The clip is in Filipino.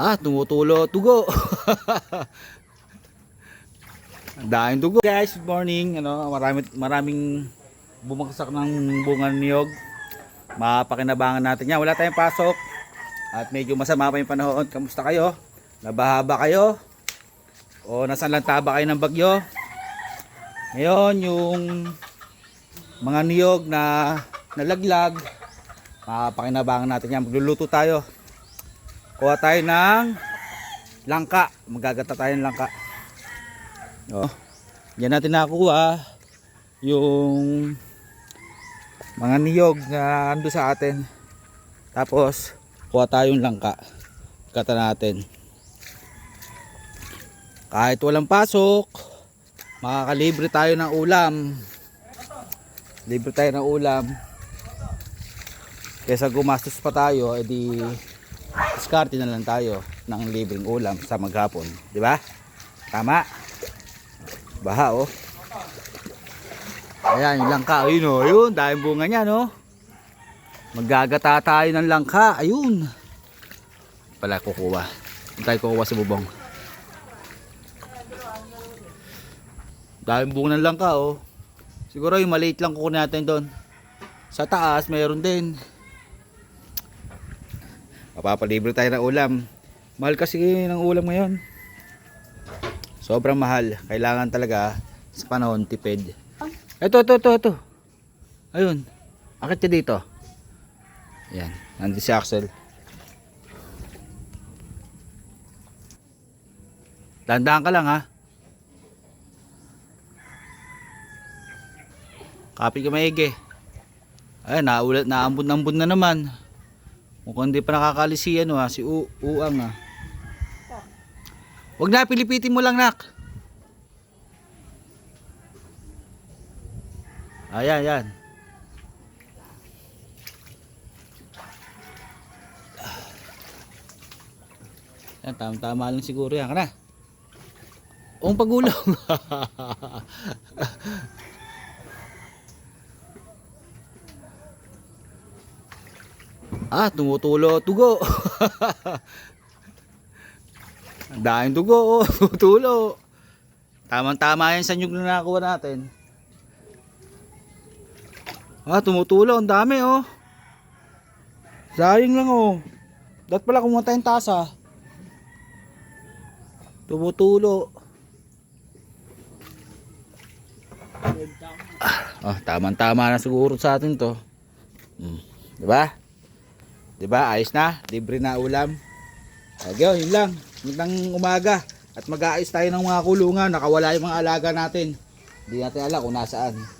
Ah, tumutulo tugo. Ang daming dugo. Guys, good morning. Ano, marami, maraming bumagsak ng bunga ng niyog. Mapakinabangan natin yan. Wala tayong pasok. At medyo masama pa yung panahon. Kamusta kayo? Nabaha ba kayo? O nasaan lang taba kayo ng bagyo? Ngayon, yung mga niyog na nalaglag, mapakinabangan natin yan. Magluluto tayo. Kuha tayo ng langka. Magagata tayo ng langka. Oh. Yan natin nakuha yung mga niyog na ando sa atin. Tapos, kuha tayong langka. Kata natin. Kahit walang pasok, makakalibre tayo ng ulam. Libre tayo ng ulam. Kesa gumastos pa tayo, edi diskarte na lang tayo ng libreng ulam sa maghapon. Di ba? Tama? Baha oh. Ayan, yung langka. Ayun oh, ayun. Dahil bunga niya no. Magagata tayo ng langka. Ayun. Pala kukuha. Hindi tayo kukuha sa bubong. Dahil bunga ng langka oh. Siguro yung maliit lang kukunin natin doon. Sa taas, mayroon din. Papapalibre tayo ng ulam. Mahal kasi ng ulam ngayon. Sobrang mahal. Kailangan talaga sa panahon tipid. Ito, ito, ito, ito. Ayun. Akit siya dito. Yan. Nandito si Axel. Tandaan ka lang ha. Kapit ka maigi. Ay, naulat, naambun-ambun na naman. Mukhang hindi pa nakakalisi ano ha, si U Uang ha. Huwag na, pilipitin mo lang nak. Ayan, yan. Yan, tama-tama lang siguro yan. Kana. Ang pagulong. ah, tumutulo. Tugo. Daming dugo, oh. Tutulo. Tamang-tama yan sa nyug na nakakuha natin. Ah, tumutulo. Ang dami, oh. Sayang lang, oh. Dapat pala kumuha tayong tasa. Tumutulo. Ah, tamang-tama na siguro sa atin to. Hmm. Di ba? Di ba? Ayos na. Libre na ulam. Okay, yun lang. Lang umaga. At mag-aayos tayo ng mga kulungan. Nakawala yung mga alaga natin. Hindi natin alam kung nasaan.